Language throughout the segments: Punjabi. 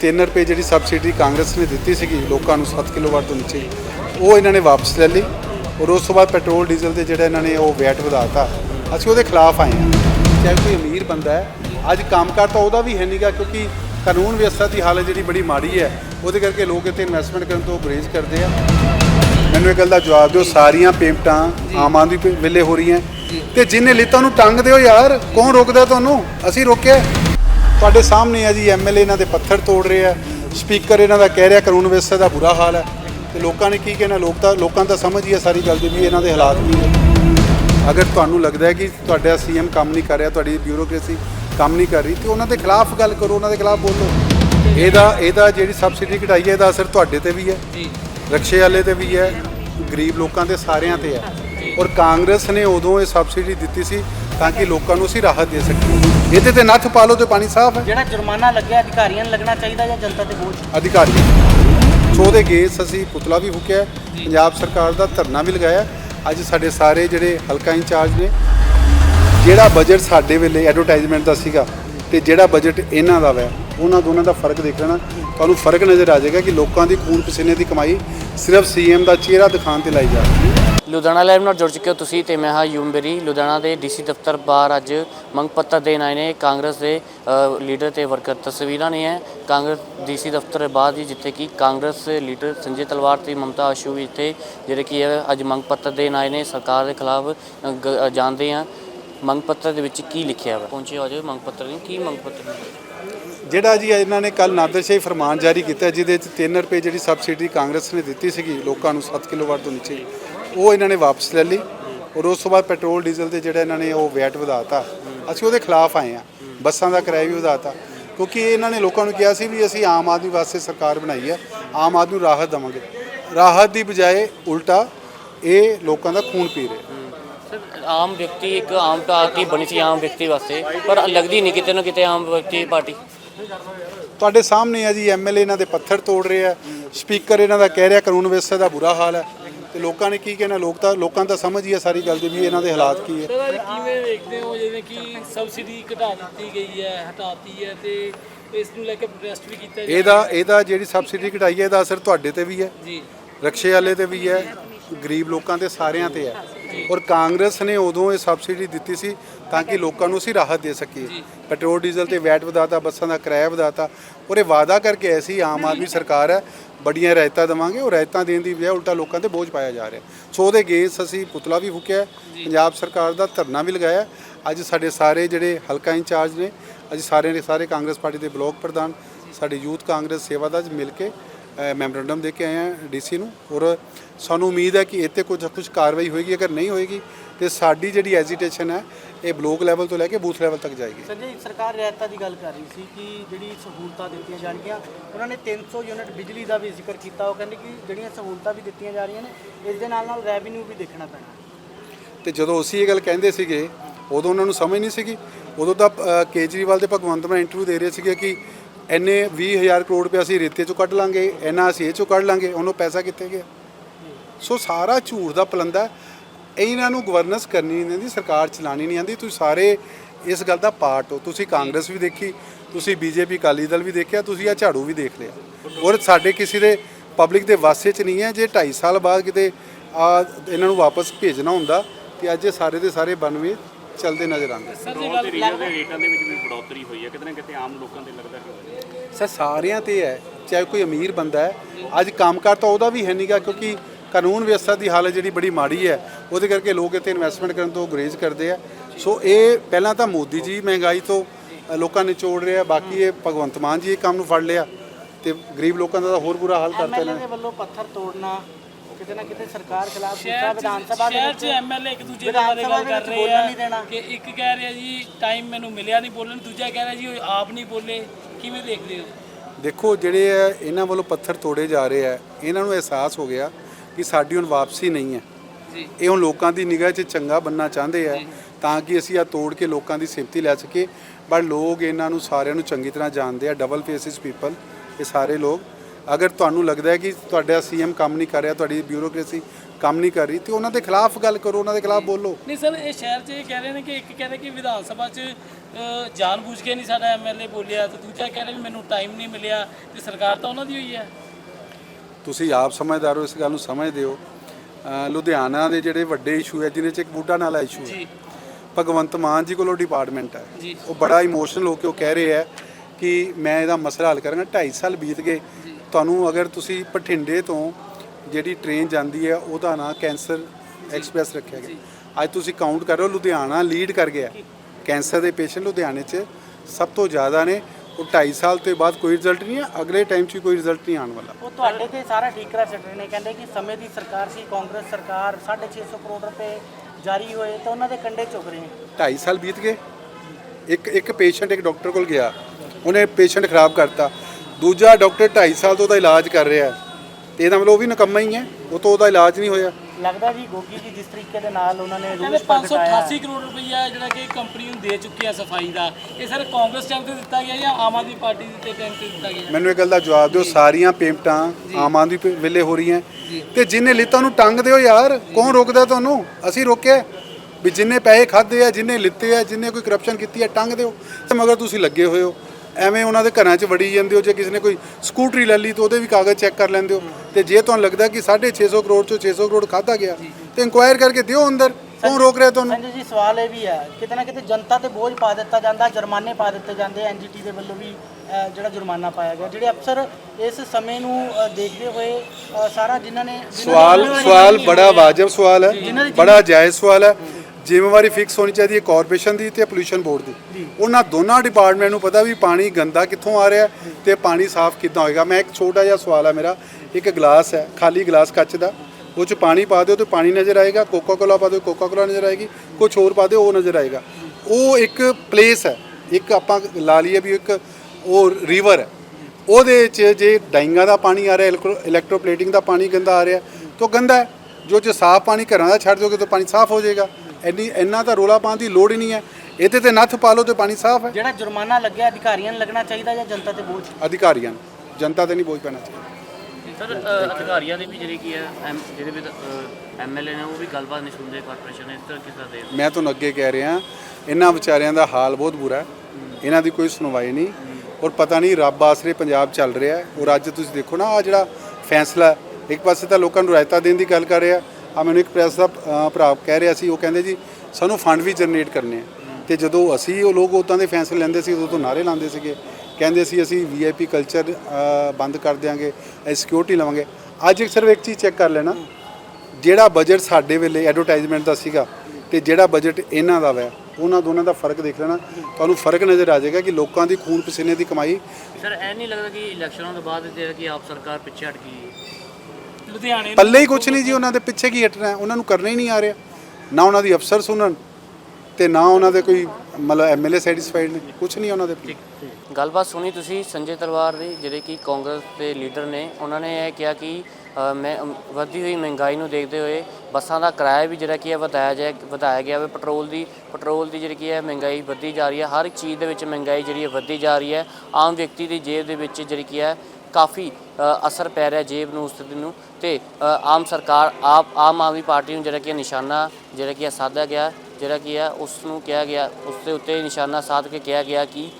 3 ਰੁਪਏ ਜਿਹੜੀ ਸਬਸਿਡੀ ਕਾਂਗਰਸ ਨੇ ਦਿੱਤੀ ਸੀਗੀ ਲੋਕਾਂ ਨੂੰ 7 ਕਿਲੋਵਾਟ ਤੋਂ ਨੀਚੇ ਉਹ ਇਹਨਾਂ ਨੇ ਵਾਪਸ ਲੈ ਲਈ ਔਰ ਉਸ ਤੋਂ ਬਾਅਦ ਪੈਟਰੋਲ ਡੀਜ਼ਲ ਤੇ ਜਿਹੜਾ ਇਹਨਾਂ ਨੇ ਉਹ ਵੈਟ ਵਧਾਤਾ। ਅਸੀਂ ਉਹਦੇ ਖਿਲਾਫ ਆਏ ਹਾਂ। ਚਾਹੇ ਕੋਈ ਅਮੀਰ ਬੰਦਾ ਹੈ ਅੱਜ ਕੰਮਕਾਰ ਤਾਂ ਉਹਦਾ ਵੀ ਹੈ ਨਹੀਂਗਾ ਕਿਉਂਕਿ ਕਾਨੂੰਨ ਵਿਵਸਥਾ ਦੀ ਹਾਲਤ ਜਿਹੜੀ ਬੜੀ ਮਾੜੀ ਹੈ ਉਹਦੇ ਕਰਕੇ ਲੋਕ ਇੱਥੇ ਇਨਵੈਸਟਮੈਂਟ ਕਰਨ ਤੋਂ ਗੁਰੇਜ਼ ਕਰਦੇ ਆ। ਮੈਨੂੰ ਇਹ ਗੱਲ ਦਾ ਜਵਾਬ ਦਿਓ ਸਾਰੀਆਂ ਪੇਮੈਂਟਾਂ ਆਮ ਆਦਮੀ ਵੇਲੇ ਹੋ ਰਹੀਆਂ। ਤੇ ਜਿੰਨੇ ਲਿੱਤਾ ਉਹਨੂੰ ਟੰਗ ਦਿਓ ਯਾਰ ਕੌਣ ਰੋਕਦਾ ਤੁਹਾਨੂੰ? ਅਸੀਂ ਰੋਕਿਆ। ਤੁਹਾਡੇ ਸਾਹਮਣੇ ਆ ਜੀ ਐਮਐਲਏ ਇਹਨਾਂ ਦੇ ਪੱਥਰ ਤੋੜ ਰਹੇ ਆ। ਸਪੀਕਰ ਇਹਨਾਂ ਦਾ ਕਹਿ ਰਿਹਾ ਕਾਨੂੰਨ ਵਿਵਸਥਾ ਦਾ ਬੁਰਾ ਹਾਲ ਹੈ। ਤੇ ਲੋਕਾਂ ਨੇ ਕੀ ਕਹਿਣਾ? ਲੋਕ ਤਾਂ ਲੋਕਾਂ ਦਾ ਸਮਝ ਹੀ ਹੈ ਸਾਰੀ ਗੱਲ ਦੀ ਵੀ ਇਹਨਾਂ ਦੇ ਹਾਲਾਤ ਕੀ ਹੈ ਅਗਰ ਤੁਹਾਨੂੰ ਲੱਗਦਾ ਹੈ ਕਿ ਤੁਹਾਡਾ ਸੀਐਮ ਕੰਮ ਨਹੀਂ ਕਰ ਰਿਹਾ ਤੁਹਾਡੀ ਬਿਊਰੋਕ੍ਰੇਸੀ ਕੰਮ ਨਹੀਂ ਕਰ ਰਹੀ ਤੇ ਉਹਨਾਂ ਦੇ ਖਿਲਾਫ ਗੱਲ ਕਰੋ ਉਹਨਾਂ ਦੇ ਖਿਲਾਫ ਬੋਲੋ। ਇਹਦਾ ਇਹਦਾ ਜਿਹੜੀ ਸਬਸਿਡੀ ਘਟਾਈ ਹੈ ਇਹਦਾ ਅਸਰ ਤੁਹਾਡੇ ਤੇ ਵੀ ਹੈ। ਜੀ। ਰਕਸ਼ੇ ਵਾਲੇ ਤੇ ਵੀ ਹੈ। ਗਰੀਬ ਲੋਕਾਂ ਤੇ ਸਾਰਿਆਂ ਤੇ ਹੈ। ਔਰ ਕਾਂਗਰਸ ਨੇ ਉਦੋਂ ਇਹ ਸਬਸਿਡੀ ਦਿੱਤੀ ਸੀ ਤਾਂ ਕਿ ਲੋਕਾਂ ਨੂੰ ਅਸੀਂ ਰਾਹਤ ਦੇ ਸਕੀਏ। ਇਹਦੇ ਤੇ ਨੱਥ ਪਾ ਲਓ ਤੇ ਪਾਣੀ ਸਾਫ਼ ਹੈ। ਜਿਹੜਾ ਜੁਰਮਾਨਾ ਲੱਗਿਆ ਅਧਿਕਾਰੀਆਂ ਨੂੰ ਲੱਗਣਾ ਚਾਹੀਦਾ ਜਾਂ ਜਨਤਾ ਤੇ ਬੋਝ? ਅਧਿਕਾਰੀ ਸੋ ਉਹਦੇ ਗੇਸ ਅਸੀਂ ਪੁਤਲਾ ਵੀ ਫੂਕਿਆ ਪੰਜਾਬ ਸਰਕਾਰ ਦਾ ਧਰਨਾ ਵੀ ਲਗਾਇਆ ਅੱਜ ਸਾਡੇ ਸਾਰੇ ਜਿਹੜੇ ਹਲਕਾ ਇੰਚਾਰਜ ਨੇ ਜਿਹੜਾ ਬਜਟ ਸਾਡੇ ਵੇਲੇ ਐਡਵਰਟਾਈਜ਼ਮੈਂਟ ਦਾ ਸੀਗਾ ਤੇ ਜਿਹੜਾ ਬਜਟ ਇਹਨਾਂ ਦਾ ਵਾ ਉਹਨਾਂ ਦੋਨਾਂ ਦਾ ਫ਼ਰਕ ਦੇਖ ਲੈਣਾ। ਤੁਹਾਨੂੰ ਫ਼ਰਕ ਨਜ਼ਰ ਆ ਜਾਏਗਾ ਕਿ ਲੋਕਾਂ ਦੀ ਖੂਨ ਪਸੀਨੇ ਦੀ ਕਮਾਈ ਸਿਰਫ ਸੀਐਮ ਦਾ ਚਿਹਰਾ ਦਿਖਾਉਣ ਤੇ ਲਾਈ ਜਾ ਰਹੀ ਹੈ। ਲੁਧਿਆਣਾ ਲਾਈਵ ਨਾਲ ਜੁੜ ਚੁੱਕੇ ਹੋ ਤੁਸੀਂ ਤੇ ਮੈਂ ਹਾਂ ਯੂਮਬੇਰੀ ਲੁਧਿਆਣਾ ਦੇ ਡੀਸੀ ਦਫ਼ਤਰ ਬਾਹਰ ਅੱਜ ਮੰਗ ਪੱਤਰ ਦੇਣ ਆਏ ਨੇ। ਕਾਂਗਰਸ ਦੇ ਲੀਡਰ ਤੇ ਵਰਕਰ ਤਸਵੀਰਾਂ ਨੇ ਹੈ ਕਾਂਗਰਸ ਡੀਸੀ ਦਫ਼ਤਰ ਬਾਹਰ ਹੀ ਜਿੱਥੇ ਕਿ ਕਾਂਗਰਸ ਲੀਡਰ ਸੰਜੇ ਤਲਵਾਰ ਤੇ ਮਮਤਾ ਆਸ਼ੂ ਵੀ ਇੱਥੇ ਜਿਹੜੇ ਕਿ ਅੱਜ ਮੰਗ ਪੱਤਰ ਦੇਣ ਆਏ ਨੇ। ਸਰਕਾਰ ਦੇ ਖਿਲਾਫ ਅ, ਜਾਣਦੇ ਆ ਮੰਗ ਪੱਤਰ ਦੇ ਵਿੱਚ ਕੀ ਲਿਖਿਆ ਹੈ ਪਹੁੰਚੇ ਹੋ ਜਾਓ ਮੰਗ ਪੱਤਰ ਦੀ ਕੀ ਮੰਗ ਪੱਤਰ ਜਿਹੜਾ ਜੀ ਇਹਨਾਂ ਨੇ ਕੱਲ ਨਾਦਰਸ਼ਾਹੀ ਫਰਮਾਨ ਜਾਰੀ ਕੀਤਾ ਜਿਹਦੇ ਵਿੱਚ 3 ਰੁਪਏ ਜਿਹੜੀ ਸਬਸਿਡੀ ਕਾਂਗਰਸ ਨੇ ਦਿੱਤੀ ਸੀਗੀ ਲੋਕਾਂ ਨੂੰ 7 ਕਿਲੋਵਾਟ ਤੋਂ ਨੀਚੇ। ਉਹ ਇਹਨਾਂ ਨੇ ਵਾਪਸ ਲੈ ਲਈ ਔਰ ਉਸ ਤੋਂ ਬਾਅਦ ਪੈਟਰੋਲ ਡੀਜ਼ਲ ਤੇ ਜਿਹੜਾ ਇਹਨਾਂ ਨੇ ਉਹ ਵੈਟ ਵਧਾਤਾ। ਅਸੀਂ ਉਹਦੇ ਖਿਲਾਫ ਆਏ ਆ ਬੱਸਾਂ ਦਾ ਕਿਰਾਇਆ ਵੀ ਵਧਾਤਾ। ਕਿਉਂਕਿ ਇਹਨਾਂ ਨੇ ਲੋਕਾਂ ਨੂੰ ਕਿਹਾ ਸੀ ਵੀ ਅਸੀਂ ਆਮ ਆਦਮੀ ਵਾਸਤੇ ਸਰਕਾਰ ਬਣਾਈ ਹੈ। ਆਮ ਆਦਮੀ ਨੂੰ ਰਾਹਤ ਦੇਵਾਂਗੇ। ਰਾਹਤ ਦੀ ਬਜਾਏ ਉਲਟਾ ਇਹ ਲੋਕਾਂ ਦਾ ਖੂਨ ਪੀ ਰਹੇ। ਆਮ ਵਿਅਕਤੀ ਇੱਕ ਆਮ ਪਾਰਟੀ ਬਣੀ ਸੀ ਆਮ ਵਿਅਕਤੀ ਵਾਸਤੇ ਪਰ ਲੱਗਦੀ ਨਹੀਂ ਕਿਤੇ ਨਾ ਕਿਤੇ ਆਮ ਵਿਅਕਤੀ ਪਾਰਟੀ। ਤੁਹਾਡੇ ਸਾਹਮਣੇ ਆ ਜੀ ਐਮਐਲਏ ਇਹਨਾਂ ਦੇ ਪੱਥਰ ਤੋੜ ਰਹੇ ਆ ਸਪੀਕਰ ਇਹਨਾਂ ਦਾ ਕਹਿ ਰਿਹਾ ਕਾਨੂੰਨ ਵਿਵਸਥਾ ਦਾ ਬੁਰਾ ਹਾਲ ਹੈ। ਤੇ ਲੋਕਾਂ ਨੇ ਕੀ ਕਹਿਣਾ? ਲੋਕ ਤਾਂ ਲੋਕਾਂ ਦਾ ਸਮਝ ਹੀ ਹੈ ਸਾਰੀ ਗੱਲ ਦੀ ਵੀ ਇਹਨਾਂ ਦੇ ਹਾਲਾਤ ਕੀ ਹੈ। ਸਰ ਕਿਵੇਂ ਵੇਖਦੇ ਹੋ ਜਿਵੇਂ ਕਿ ਸਬਸਿਡੀ ਘਟਾ ਦਿੱਤੀ ਗਈ ਹੈ ਹਟਾਤੀ ਹੈ ਤੇ ਇਸ ਨੂੰ ਲੈ ਕੇ ਪ੍ਰੋਟੈਸਟ ਵੀ ਕੀਤਾ ਜਾ ਇਹਦਾ ਇਹਦਾ ਜਿਹੜੀ ਸਬਸਿਡੀ ਘਟਾਈ ਹੈ ਇਹਦਾ ਅਸਰ ਤੁਹਾਡੇ ਤੇ ਵੀ ਹੈ। ਜੀ। ਰਕਸ਼ੇ ਵਾਲੇ ਤੇ ਵੀ ਹੈ। ਗਰੀਬ ਲੋਕਾਂ ਤੇ ਸਾਰਿਆਂ ਤੇ ਹੈ। ਔਰ ਕਾਂਗਰਸ ਨੇ ਉਦੋਂ ਇਹ ਸਬਸਿਡੀ ਦਿੱਤੀ ਸੀ ਤਾਂ ਕਿ ਲੋਕਾਂ ਨੂੰ ਅਸੀਂ ਰਾਹਤ ਦੇ ਸਕੀਏ। ਪੈਟਰੋਲ ਡੀਜ਼ਲ ਤੇ ਵੈਟ ਵਧਾਤਾ ਬੱਸਾਂ ਦਾ ਕਿਰਾਇਆ ਵਧਾਤਾ। ਔਰ ਇਹ ਵਾਅਦਾ ਕਰਕੇ ਐਸੀ ਆਮ ਆਦਮੀ ਸਰਕਾਰ ਹੈ ਬੜੀਆਂ ਰਾਇਤਾਂ ਦੇਵਾਂਗੇ ਉਹ ਰਾਇਤਾਂ ਦੇਣ ਦੀ ਬਜਾਏ ਉਲਟਾ ਲੋਕਾਂ ਤੇ ਬੋਝ ਪਾਇਆ ਜਾ ਰਿਹਾ। ਸੋ ਉਹਦੇ ਗੇਸ ਅਸੀਂ ਪੁਤਲਾ ਵੀ ਫੂਕਿਆ ਪੰਜਾਬ ਸਰਕਾਰ ਦਾ ਧਰਨਾ ਵੀ ਲਗਾਇਆ ਅੱਜ ਸਾਡੇ ਸਾਰੇ ਜਿਹੜੇ ਹਲਕਾ ਇੰਚਾਰਜ ਨੇ ਅੱਜ ਸਾਰੇ ਦੇ ਸਾਰੇ ਕਾਂਗਰਸ ਪਾਰਟੀ ਦੇ ਬਲਾਕ ਪ੍ਰਧਾਨ ਸਾਡੇ ਯੂਥ ਕਾਂਗਰਸ ਸੇਵਾ ਦਾ ਮਿਲ ਕੇ ਮੈਮੋਰੰਡਮ ਦੇ ਕੇ ਆਏ ਆ ਡੀਸੀ ਨੂੰ। ਔਰ ਸਾਨੂੰ ਉਮੀਦ ਹੈ ਕਿ ਇੱਥੇ ਕੁਝ ਕੁਝ ਕਾਰਵਾਈ ਹੋਏਗੀ ਅਗਰ ਨਹੀਂ ਹੋਏਗੀ ਤੇ ਸਾਡੀ ਜਿਹੜੀ ਐਜੀਟੇਸ਼ਨ ਹੈ ਇਹ ਬਲੋਕ ਲੈਵਲ ਤੋਂ ਲੈ ਕੇ ਬੂਥ ਲੈਵਲ ਤੱਕ ਜਾਏਗੀ। ਸੰਜੇ ਸਰਕਾਰ ਰਿਆਇਤਾਂ ਦੀ ਗੱਲ ਕਰ ਰਹੀ ਸੀ ਕਿ ਜਿਹੜੀ ਸਹੂਲਤਾਂ ਦਿੱਤੀਆਂ ਜਾਣਗੀਆਂ ਉਹਨਾਂ ਨੇ 300 ਯੂਨਿਟ ਬਿਜਲੀ ਦਾ ਵੀ ਜ਼ਿਕਰ ਕੀਤਾ। ਉਹ ਕਹਿੰਦੇ ਕਿ ਜਿਹੜੀਆਂ ਸਹੂਲਤਾਂ ਵੀ ਦਿੱਤੀਆਂ ਜਾ ਰਹੀਆਂ ਨੇ ਇਸ ਦੇ ਨਾਲ ਨਾਲ ਰੈਵਨਿਊ ਵੀ ਦੇਖਣਾ ਪੈਣਾ। ਤੇ ਜਦੋਂ ਅਸੀਂ ਇਹ ਗੱਲ ਕਹਿੰਦੇ ਸੀਗੇ ਉਦੋਂ ਉਹਨਾਂ ਨੂੰ ਸਮਝ ਨਹੀਂ ਸੀਗੀ। ਉਦੋਂ ਤਾਂ ਕੇਜਰੀਵਾਲ ਤੇ ਭਗਵੰਤ ਮਾਨ ਇੰਟਰਵਿਊ ਦੇ ਰਹੇ ਸੀਗੇ ਕਿ ਇੰਨੇ 20000 ਕਰੋੜ ਰੁਪਏ ਅਸੀਂ ਰੇਤੇ ਚੋਂ ਕੱਢ ਲਾਂਗੇ ਇੰਨਾ ਅਸੀਂ ਇਹ ਚੋਂ ਕੱਢ ਲਾਂਗੇ ਉਹਨੂੰ ਪੈਸਾ ਕਿੱਥੇ ਗਿਆ? ਸੋ ਸਾਰਾ ਝੂਠ ਦਾ ਪਲੰਦਾ। ਇਹਨਾਂ ਨੂੰ ਗਵਰਨੈਂਸ ਕਰਨੀ ਨਹੀਂ ਆਉਂਦੀ ਸਰਕਾਰ ਚਲਾਣੀ ਨਹੀਂ ਆਉਂਦੀ। ਤੁਸੀਂ ਸਾਰੇ ਇਸ ਗੱਲ ਦਾ ਪਾਰਟ ਹੋ। ਤੁਸੀਂ ਕਾਂਗਰਸ ਵੀ ਦੇਖੀ ਤੁਸੀਂ ਬੀਜੇਪੀ ਅਕਾਲੀ ਦਲ ਵੀ ਦੇਖਿਆ ਤੁਸੀਂ ਆ ਝਾੜੂ ਵੀ ਦੇਖ ਲਿਆ। ਔਰ ਸਾਡੇ ਕਿਸੇ ਦੇ ਪਬਲਿਕ ਦੇ ਵਾਸਤੇ ਚ ਨਹੀਂ ਹੈ। ਜੇ 2.5 ਸਾਲ ਬਾਅਦ ਕਿਤੇ ਆ ਇਹਨਾਂ ਨੂੰ ਵਾਪਸ ਭੇਜਣਾ ਹੁੰਦਾ ਤੇ ਅੱਜ ਇਹ ਸਾਰੇ ਦੇ ਸਾਰੇ 92 ਚੱਲਦੇ ਨਜ਼ਰ ਆਉਂਦੇ। ਸਰ ਜੇ ਗੱਲ ਰੇਟਾਂ ਦੇ ਵਿੱਚ ਵੀ ਬੜੋਤਰੀ ਹੋਈ ਹੈ। ਕਿਤੇ ਨਾ ਕਿਤੇ ਆਮ ਲੋਕਾਂ ਤੇ ਲੱਗਦਾ ਕਿ ਸਰ ਸਾਰਿਆਂ ਤੇ ਹੈ ਚਾਹੇ ਕੋਈ ਅਮੀਰ ਬੰਦਾ ਹੈ। ਅੱਜ ਕੰਮਕਾਰ ਤਾਂ ਉਹਦਾ ਵੀ ਹੈ ਨਹੀਂਗਾ ਕਿਉਂਕਿ ਕਾਨੂੰਨ ਵਿਵਸਥਾ ਦੀ ਹਾਲਤ ਜਿਹੜੀ ਬੜੀ ਮਾੜੀ ਹੈ ਉਹਦੇ ਕਰਕੇ ਲੋਕ ਇੱਥੇ ਇਨਵੈਸਟਮੈਂਟ ਕਰਨ ਤੋਂ ਗੁਰੇਜ਼ ਕਰਦੇ ਆ। ਸੋ ਇਹ ਪਹਿਲਾਂ ਤਾਂ ਮੋਦੀ ਜੀ ਮਹਿੰਗਾਈ ਤੋਂ ਲੋਕਾਂ ਨੇ ਚੋੜ ਰਿਹਾ ਬਾਕੀ ਇਹ ਭਗਵੰਤ ਮਾਨ ਜੀ ਇਹ ਕੰਮ ਨੂੰ ਫੜ ਲਿਆ ਤੇ ਗਰੀਬ ਲੋਕਾਂ ਦਾ ਤਾਂ ਹੋਰ ਬੁਰਾ ਹਾਲ ਕਰਤਾ ਐਮਐਲਏ ਦੇ ਨੇ ਵੱਲੋਂ ਪੱਥਰ ਤੋੜਨਾ ਕਿਤੇ ਨਾ ਕਿਤੇ ਸਰਕਾਰ ਖਿਲਾਫ ਕੀਤਾ ਵਿਧਾਨ ਸਭਾ ਦੇ ਸ਼ਹਿਰ ਚ ਐਮਐਲਏ ਇੱਕ ਦੂਜੇ ਦੇ ਬਾਰੇ ਗੱਲ ਕਰ ਰਹੇ। ਆ ਕਿ ਇੱਕ ਕਹਿ ਰਿਹਾ ਜੀ ਟਾਈਮ ਮੈਨੂੰ ਮਿਲਿਆ ਨਹੀਂ ਬੋਲਣ ਦੂਜਾ ਕਹਿ ਰਿਹਾ ਜੀ ਉਹ ਆਪ ਨਹੀਂ ਬੋਲੇ। ਕਿਵੇਂ ਦੇਖਦੇ ਹੋ? ਦੇਖੋ ਜਿਹੜੇ ਆ ਇਹਨਾਂ ਵੱਲੋਂ ਪੱਥਰ ਤੋੜੇ ਜਾ ਰਹੇ ਆ ਇਹਨਾਂ ਨੂੰ ਅਹਿਸਾਸ ਹੋ ਗਿਆ ਕਿ ਸਾਡੀ ਹੁਣ ਵਾਪਸੀ ਨਹੀਂ ਹੈ। ਜੀ। ਇਹ ਹੁਣ ਲੋਕਾਂ ਦੀ ਨਿਗਾਹ 'ਚ ਚੰਗਾ ਬੰਨਾ ਚਾਹੁੰਦੇ ਆ ਤਾਂ ਕਿ ਅਸੀਂ ਆ ਤੋੜ ਕੇ ਲੋਕਾਂ ਦੀ ਸਿਫਤੀ ਲੈ ਸਕੀਏ। ਪਰ ਲੋਕ ਇਹਨਾਂ ਨੂੰ ਸਾਰਿਆਂ ਨੂੰ ਚੰਗੀ ਤਰ੍ਹਾਂ ਜਾਣਦੇ ਆ ਡਬਲ ਫੇਸਿਸ ਪੀਪਲ ਇਹ ਸਾਰੇ ਲੋਕ। ਅਗਰ ਤੁਹਾਨੂੰ ਲੱਗਦਾ ਹੈ ਕਿ ਤੁਹਾਡਾ ਸੀਐਮ ਕੰਮ ਨਹੀਂ ਕਰ ਰਿਹਾ ਤੁਹਾਡੀ ਬਿਊਰੋਕ੍ਰੇਸੀ ਕੰਮ ਨਹੀਂ ਕਰ ਰਹੀ ਤੇ ਉਹਨਾਂ ਦੇ ਖਿਲਾਫ ਗੱਲ ਕਰੋ ਉਹਨਾਂ ਦੇ ਖਿਲਾਫ ਬੋਲੋ। ਨਹੀਂ ਸਰ ਇਹ ਸ਼ਹਿਰ 'ਚ ਇਹ ਕਹਿ ਰਹੇ ਨੇ ਕਿ ਇੱਕ ਕਹਿ ਰਹੇ ਕਿ ਵਿਧਾਨ ਸਭਾ 'ਚ ਜਾਣਬੁੱਝ ਕੇ ਨਹੀਂ ਸਾਡਾ ਐਮਐਲਏ ਬੋਲਿਆ ਤੇ ਦੂਜਾ ਕਹਿ ਰਿਹਾ ਵੀ ਮੈਨੂੰ ਟਾਈਮ ਨਹੀਂ ਮਿਲਿਆ ਤੇ ਸਰਕਾਰ ਤਾਂ ਉਹਨਾਂ ਦੀ ਹੋਈ ਹੈ। ਤੁਸੀਂ ਆਪ ਸਮਝਦਾਰ ਹੋ ਇਸ ਗੱਲ ਨੂੰ ਸਮਝਦੇ ਹੋ। ਲੁਧਿਆਣਾ ਦੇ ਜਿਹੜੇ ਵੱਡੇ ਇਸ਼ੂ ਹੈ ਜਿਹਦੇ ਚ ਇੱਕ ਬੂਟਾ ਨਾਲਾ ਇਸ਼ੂ ਹੈ। ਭਗਵੰਤ ਮਾਨ ਜੀ ਕੋਲੋਂ ਡਿਪਾਰਟਮੈਂਟ ਹੈ। ਉਹ ਬੜਾ ਇਮੋਸ਼ਨਲ ਹੋ ਕੇ ਉਹ ਕਹਿ ਰਹੇ ਹੈ ਕਿ ਮੈਂ ਇਹਦਾ ਮਸਲਾ ਹੱਲ ਕਰਾਂਗਾ 2.5 ਸਾਲ ਬੀਤ ਗਏ। ਤੁਹਾਨੂੰ ਅਗਰ ਤੁਸੀਂ ਬਠਿੰਡੇ ਤੋਂ ਜਿਹੜੀ ਟ੍ਰੇਨ ਜਾਂਦੀ ਹੈ ਉਹਦਾ ਨਾਂ ਕੈਂਸਰ ਐਕਸਪ੍ਰੈਸ ਰੱਖਿਆ ਗਿਆ। ਅੱਜ ਤੁਸੀਂ ਕਾਊਂਟ ਕਰੋ ਲੁਧਿਆਣਾ ਲੀਡ ਕਰ ਗਿਆ। ਕੈਂਸਰ ਦੇ ਪੇਸ਼ੈਂਟ ਲੁਧਿਆਣੇ 'ਚ ਸਭ ਤੋਂ ਜ਼ਿਆਦਾ ਨੇ। ਉਹ 2.5 ਸਾਲ ਤੋਂ ਬਾਅਦ ਕੋਈ ਰਿਜ਼ਲਟ ਨਹੀਂ ਹੈ ਅਗਲੇ ਟਾਈਮ 'ਚ ਕੋਈ ਰਿਜ਼ਲਟ ਨਹੀਂ ਆਉਣ ਵਾਲਾ। ਉਹ ਤੁਹਾਡੇ ਤੇ ਸਾਰਾ ਠੀਕ ਕਰਾ ਸਕਦੇ ਨੇ। ਕਹਿੰਦੇ ਕਿ ਸਮੇਂ ਦੀ ਸਰਕਾਰ ਸੀ ਕਾਂਗਰਸ ਸਰਕਾਰ 650 ਕਰੋੜ ਰੁਪਏ ਜਾਰੀ ਹੋਏ ਤਾਂ ਉਹਨਾਂ ਦੇ ਕੰਡੇ ਚੁੱਕ ਰਹੇ ਨੇ। 2.5 ਸਾਲ ਬੀਤ ਗਏ। ਇੱਕ ਇੱਕ ਪੇਸ਼ੈਂਟ ਇੱਕ ਡਾਕਟਰ ਕੋਲ ਗਿਆ। ਉਹਨੇ ਪੇਸ਼ੈਂਟ ਖਰਾਬ ਕਰਤਾ। ਦੂਜਾ ਡਾਕਟਰ 2.5 ਸਾਲ ਤੋਂ ਉਹਦਾ ਇਲਾਜ ਕਰ ਰਿਹਾ ਹੈ। ਤੇ ਇਹਦਾ ਮਤਲਬ ਉਹ ਵੀ ਨਕੰਮਾ ਹੀ ਹੈ ਉਹ ਤੋਂ ਉਹਦਾ ਇਲਾਜ ਨਹੀਂ ਹੋਇਆ। ਲੱਗਦਾ ਜੀ ਗੋਗੀ ਜੀ ਜਿਸ ਤਰੀਕੇ ਦੇ ਨਾਲ ਉਹਨਾਂ ਨੇ ਕਹਿੰਦੇ ਰੂਲਸ ਪ੍ਰਗਟਾਇਆ 588 ਕਰੋੜ ਰੁਪਈਆ ਜਿਹੜਾ ਕਿ ਕੰਪਨੀ ਨੂੰ ਦੇ ਚੁੱਕੀ ਹੈ ਸਫ਼ਾਈ ਦਾ। ਇਹ ਸਰ ਕਾਂਗਰਸ ਟਾਈਮ ਤੇ ਦਿੱਤਾ ਗਿਆ ਜਾਂ ਆਮ ਆਦਮੀ ਪਾਰਟੀ ਦੇ ਟਾਈਮ ਤੇ ਦਿੱਤਾ ਗਿਆ? ਮੈਨੂੰ ਇਹ ਗੱਲ ਦਾ ਜਵਾਬ ਦਿਓ ਸਾਰੀਆਂ ਪੇਮੈਂਟਾਂ ਆਮ ਆਦਮੀ ਪ- ਵੇਲੇ ਹੋ ਰਹੀਆਂ। ਤੇ ਜਿੰਨੇ ਲਿੱਤਾ ਉਹਨੂੰ ਟੰਗ ਦਿਓ ਯਾਰ ਕੌਣ ਰੋਕਦਾ ਤੁਹਾਨੂੰ? ਅਸੀਂ ਰੋਕਿਆ। ਵੀ ਜਿੰਨੇ ਪੈਸੇ ਖਾਦੇ ਆ ਜਿੰਨੇ ਲਿੱਤੇ ਆ ਜਿੰਨੇ ਕੋਈ ਕਰਪਸ਼ਨ ਕੀਤੀ ਆ ਟੰਗ ਦਿਓ। ਤੇ ਮਗਰ ਤੁਸੀਂ ਲੱਗੇ ਹੋਏ ਹੋ। ਐਵੇਂ ਉਹਨਾਂ ਦੇ ਘਰਾਂ 'ਚ ਵੜੀ ਜਾਂਦੇ ਹੋ ਜੇ ਕਿਸੇ ਨੇ ਕੋਈ ਸਕੂਟਰੀ ਲੈ ਲਈ ਤਾਂ ਉਹਦੇ ਵੀ ਕਾਗਜ਼ ਚੈੱਕ ਕਰ ਲੈਂਦੇ ਹੋ। ਤੇ ਜੇ ਤੁਹਾਨੂੰ ਲੱਗਦਾ ਕਿ 650 ਕਰੋੜ ਚੋਂ 600 ਕਰੋੜ ਖਾਦਾ ਗਿਆ ਤੇ ਇਨਕੁਆਇਰ ਕਰਕੇ ਦਿਓ ਅੰਦਰ ਕੌਣ ਰੋਕ ਰਿਹਾ ਤੁਹਾਨੂੰ? ਸੰਜੇ ਜੀ ਸਵਾਲ ਇਹ ਵੀ ਹੈ ਕਿਤੇ ਨਾ ਕਿਤੇ ਜਨਤਾ ਤੇ ਬੋਝ ਪਾ ਦਿੱਤਾ ਜਾਂਦਾ ਜੁਰਮਾਨੇ ਪਾ ਦਿੱਤੇ ਜਾਂਦੇ ਐਨਜੀਟੀ ਦੇ ਵੱਲੋਂ ਵੀ ਜਿਹੜਾ ਜੁਰਮਾਨਾ ਪਾਇਆ ਗਿਆ। ਜਿਹੜੇ ਅਫਸਰ ਇਸ ਸਮੇਂ ਨੂੰ ਦੇਖਦੇ ਹੋਏ ਸਾਰਾ ਜਿਨ੍ਹਾਂ ਨੇ ਸਵਾਲ ਸਵਾਲ ਬੜਾ ਵਾਜਬ ਸਵਾਲ ਹੈ ਬੜਾ ਜਾਇਜ਼ ਸਵਾਲ ਹੈ। ਜ਼ਿੰਮੇਵਾਰੀ ਫਿਕਸ ਹੋਣੀ ਚਾਹੀਦੀ ਹੈ ਕਾਰਪੋਰੇਸ਼ਨ ਦੀ ਤੇ ਪੋਲੂਸ਼ਨ ਬੋਰਡ ਦੀ। ਉਹਨਾਂ ਦੋਨਾਂ ਡਿਪਾਰਟਮੈਂਟ ਨੂੰ ਪਤਾ ਵੀ ਪਾਣੀ ਗੰਦਾ ਕਿੱਥੋਂ ਆ ਰਿਹਾ ਤੇ ਪਾਣੀ ਸਾਫ਼ ਕਿੱਦਾਂ ਹੋਏਗਾ। ਮੈਂ ਇੱਕ ਛੋਟਾ ਜਿਹਾ ਸਵਾਲ ਹੈ ਮੇਰਾ। ਇੱਕ ਗਲਾਸ ਹੈ ਖਾਲੀ ਗਲਾਸ ਕੱਚ ਦਾ। ਉਹ ਚ ਪਾਣੀ ਪਾ ਦਿਓ ਤੇ ਪਾਣੀ ਨਜ਼ਰ ਆਏਗਾ। ਕੋਕਾ ਕੋਲਾ ਪਾ ਦਿਓ ਕੋਕਾ ਕੋਲਾ ਨਜ਼ਰ ਆਏਗੀ। ਕੁਝ ਹੋਰ ਪਾ ਦਿਓ ਉਹ ਨਜ਼ਰ ਆਏਗਾ। ਉਹ ਇੱਕ ਪਲੇਸ ਹੈ। ਇੱਕ ਆਪਾਂ ਲਾ ਲਈਏ ਵੀ ਇੱਕ ਉਹ ਰਿਵਰ ਹੈ। ਉਹਦੇ 'ਚ ਜੇ ਡਾਈਂਗਾ ਦਾ ਪਾਣੀ ਆ ਰਿਹਾ ਇਲੈਕਟ੍ਰੋ ਇਲੈਕਟ੍ਰੋਪਲੇਟਿੰਗ ਦਾ ਪਾਣੀ ਗੰਦਾ ਆ ਰਿਹਾ ਤਾਂ ਗੰਦਾ ਹੈ। ਜੋ ਚ ਸਾਫ਼ ਪਾਣੀ ਘਰਾਂ ਦਾ ਛੱਡ ਦਿਓਗੇ ਤਾਂ ਪਾਣੀ ਸਾਫ਼ ਹੋ ਜਾਏਗਾ। ਇੰਨੀ ਇੰਨਾ ਤਾਂ ਰੋਲਾ ਪਾਉਣ ਦੀ ਲੋੜ ਹੀ ਨਹੀਂ ਹੈ। ਇਹਦੇ ਤੇ ਨੱਥ ਪਾ ਲਓ ਤੇ ਪਾਣੀ ਸਾਫ਼ ਹੈ। ਜਿਹੜਾ ਜੁਰਮਾਨਾ ਲੱਗਿਆ ਅਧਿਕਾਰੀਆਂ ਨੂੰ ਲੱਗਣਾ ਚਾਹੀਦਾ ਜਾਂ ਜਨਤਾ ਤੇ ਬੋਝ? ਅਧਿਕਾਰੀਆਂ ਨੂੰ। ਜਨਤਾ ਤੇ ਨਹੀਂ ਬੋਝ ਪੈਣਾ ਚਾਹੀਦਾ। ਸਰ ਅ, ਅਧਿਕਾਰੀਆਂ ਦੀ ਵੀ ਜਿਹੜੀ ਕੀ ਹੈ ਐਮ ਜਿਹਦੇ ਵੀ ਐਮਐਲਏ ਨੇ ਉਹ ਵੀ ਗੱਲਬਾਤ ਨਹੀਂ ਸੁਣਦੇ ਕਾਰਪੋਰੇਸ਼ਨ ਨੇ ਇਸ ਤਰ੍ਹਾਂ ਕਿਸ ਤਰ੍ਹਾਂ ਦੇ ਮੈਂ ਤੁਹਾਨੂੰ ਅੱਗੇ ਕਹਿ ਰਿਹਾ ਇਹਨਾਂ ਵਿਚਾਰਿਆਂ ਦਾ ਹਾਲ ਬਹੁਤ ਬੁਰਾ ਹੈ। ਇਹਨਾਂ ਦੀ ਕੋਈ ਸੁਣਵਾਈ ਨਹੀਂ। ਔਰ ਪਤਾ ਨਹੀਂ ਰੱਬ ਆਸਰੇ ਪੰਜਾਬ ਚੱਲ ਰਿਹਾ ਹੈ। ਔਰ ਅੱਜ ਤੁਸੀਂ ਦੇਖੋ ਨਾ ਆ ਜਿਹੜਾ ਫੈਸਲਾ ਹੈ, ਇੱਕ ਪਾਸੇ ਤਾਂ ਲੋਕਾਂ ਨੂੰ ਰਾਇਤਾ ਦੇਣ ਦੀ ਗੱਲ ਕਰ ਰਿਹਾ ਆ ਮੈਨੂੰ ਇੱਕ ਪ੍ਰੈਸ ਦਾ ਭਰਾ ਕਹਿ ਰਿਹਾ ਸੀ, ਉਹ ਕਹਿੰਦੇ ਜੀ, ਸਾਨੂੰ ਫੰਡ ਵੀ ਜਨਰੇਟ ਕਰਨੇ ਆ। ਤੇ ਜਦੋਂ ਅਸੀਂ ਉਹ ਲੋਕ ਉਦਾਂ ਦੇ ਫੈਸਲੇ ਲੈਂਦੇ ਸੀ, ਉਦੋਂ ਤੋਂ ਨਾਰੇ ਲਾਉਂਦੇ ਸੀਗੇ। ਕਹਿੰਦੇ ਸੀ ਅਸੀਂ ਵੀਆਈਪੀ ਕਲਚਰ ਬੰਦ ਕਰ ਦਿਆਂਗੇ ਸਿਕਿਉਰਿਟੀ ਲਵਾਂਗੇ। ਅੱਜ ਇੱਕ ਸਿਰਫ ਇੱਕ ਚੀਜ਼ ਚੈੱਕ ਕਰ ਲੈਣਾ, ਜਿਹੜਾ ਬਜਟ ਸਾਡੇ ਵੇਲੇ ਐਡਵਰਟਾਈਜ਼ਮੈਂਟ ਦਾ ਸੀਗਾ ਤੇ ਜਿਹੜਾ ਬਜਟ ਇਹਨਾਂ ਦਾ ਵਾ, ਉਹਨਾਂ ਦੋਨਾਂ ਦਾ ਫ਼ਰਕ ਦੇਖ ਲੈਣਾ। ਤੁਹਾਨੂੰ ਫ਼ਰਕ ਨਜ਼ਰ ਆ ਜਾਏਗਾ ਕਿ ਲੋਕਾਂ ਦੀ ਖੂਨ ਪਸੀਨੇ ਦੀ ਕਮਾਈ ਸਰ ਇਹ ਨਹੀਂ ਲੱਗਦਾ ਕਿ ਇਲੈਕਸ਼ਨਾਂ ਤੋਂ ਬਾਅਦ ਜਿਹੜਾ ਕਿ ਆਪ ਸਰਕਾਰ ਪਿੱਛੇ ਹਟ ਗਈ ਲੁਧਿਆਣੇ ਪੱਲੇ ਹੀ ਕੁਛ ਨਹੀਂ ਜੀ ਉਹਨਾਂ ਦੇ ਪਿੱਛੇ ਕੀ ਹਟਣਾ ਹੈ, ਉਹਨਾਂ ਨੂੰ ਕਰਨਾ ਹੀ ਨਹੀਂ ਆ ਰਿਹਾ। ਨਾ ਉਹਨਾਂ ਦੀ ਅਫਸਰ ਸੁਣਨ ਤੇ ਨਾ ਉਹਨਾਂ ਦੇ ਕੋਈ ਮਤਲਬ ਐਮਐਲਏ ਸੈਟੀਸਫਾਈਡ ਨੇ। ਕੁਛ ਨਹੀਂ ਉਹਨਾਂ ਦੇ ਗੱਲਬਾਤ ਸੁਣੀ ਤੁਸੀਂ ਸੰਜੇ ਤਲਵਾਰ ਦੀ ਜਿਹੜੇ ਕਿ ਕਾਂਗਰਸ ਦੇ ਲੀਡਰ ਨੇ। ਉਹਨਾਂ ਨੇ ਇਹ ਕਿਹਾ ਕਿ ਅ, ਮੈਂ ਵਧਦੀ ਹੋਈ ਮਹਿੰਗਾਈ ਨੂੰ ਦੇਖਦੇ ਹੋਏ ਬੱਸਾਂ ਦਾ ਕਿਰਾਇਆ ਵੀ ਜਿਹੜਾ ਕੀ ਹੈ ਵਧਾਇਆ ਜਾਏ ਵਧਾਇਆ ਗਿਆ ਹੈ ਪੈਟਰੋਲ ਦੀ ਪੈਟਰੋਲ ਦੀ ਜਿਹੜੀ ਕੀ ਹੈ ਮਹਿੰਗਾਈ ਵੱਧਦੀ ਜਾ ਰਹੀ ਹੈ। ਹਰ ਇੱਕ ਚੀਜ਼ ਦੇ ਵਿੱਚ ਮਹਿੰਗਾਈ ਜਿਹੜੀ ਹੈ ਵੱਧਦੀ ਜਾ ਰਹੀ ਹੈ। ਆਮ ਵਿਅਕਤੀ ਦੀ ਜੇਬ ਦੇ ਵਿੱਚ ਜਿਹੜੀ ਕੀ ਹੈ ਕਾਫੀ ਅਸਰ ਪੈ ਰਿਹਾ ਜੇਬ ਨੂੰ, ਉਸ ਨੂੰ ਤੇ ਆਮ ਸਰਕਾਰ, ਆਪ, ਆਮ ਆਦਮੀ ਪਾਰਟੀ ਨੂੰ ਜਿਹੜਾ ਕਿ ਨਿਸ਼ਾਨਾ, ਜਿਹੜਾ ਕਿ ਹੈ ਸਾਧਿਆ ਗਿਆ, ਜਿਹੜਾ ਕੀ ਹੈ ਉਸ ਨੂੰ ਕਿਹਾ ਗਿਆ, ਉਸ ਦੇ ਉੱਤੇ ਨਿਸ਼ਾਨਾ ਸਾਧ ਕੇ ਕਿਹਾ ਗਿਆ ਕਿ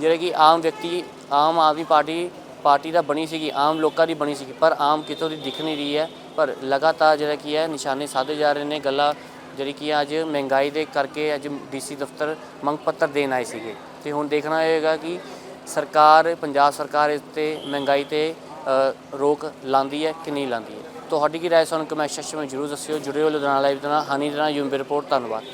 ਜਿਹੜਾ ਕਿ ਆਮ ਵਿਅਕਤੀ, ਆਮ ਆਦਮੀ ਪਾਰਟੀ ਪਾਰਟੀ ਦਾ ਬਣੀ ਸੀਗੀ, ਆਮ ਲੋਕਾਂ ਦੀ ਬਣੀ ਸੀਗੀ, ਪਰ ਆਮ ਕਿਤੋਂ ਦੀ ਦਿਖ ਨਹੀਂ ਰਹੀ ਹੈ, ਪਰ ਲਗਾਤਾਰ ਜਿਹੜਾ ਕੀ ਹੈ ਨਿਸ਼ਾਨੇ ਸਾਧੇ ਜਾ ਰਹੇ ਨੇ, ਗੱਲਾਂ ਜਿਹੜੀ ਕੀ ਹੈ ਅੱਜ ਮਹਿੰਗਾਈ ਦੇ ਕਰਕੇ ਅੱਜ ਡੀਸੀ ਦਫ਼ਤਰ ਮੰਗ ਪੱਤਰ ਦੇਣ ਆਏ ਸੀਗੇ। ਤੇ ਹੁਣ ਦੇਖਣਾ ਹੋਏਗਾ ਕਿ ਸਰਕਾਰ, ਪੰਜਾਬ ਸਰਕਾਰ ਇਸ ਤੇ ਮਹਿੰਗਾਈ ਤੇ ਰੋਕ ਲਾਉਂਦੀ ਹੈ ਕਿ ਨਹੀਂ ਲਾਉਂਦੀ ਹੈ? ਤੁਹਾਡੀ ਕੀ ਰਾਏ ਸਾਨੂੰ ਕਮੈਂਟ ਸੈਕਸ਼ਨ ਵਿੱਚ ਜਰੂਰ ਦੱਸਿਓ। ਜੁੜਿਓ ਲੁਧਿਆਣਾ ਲਾਈਵ ਦੇ ਨਾਲ, ਹਨੀ ਦੇ ਨਾਲ ਯੂਮ ਰਿਪੋਰਟ ਧੰਨਵਾਦ।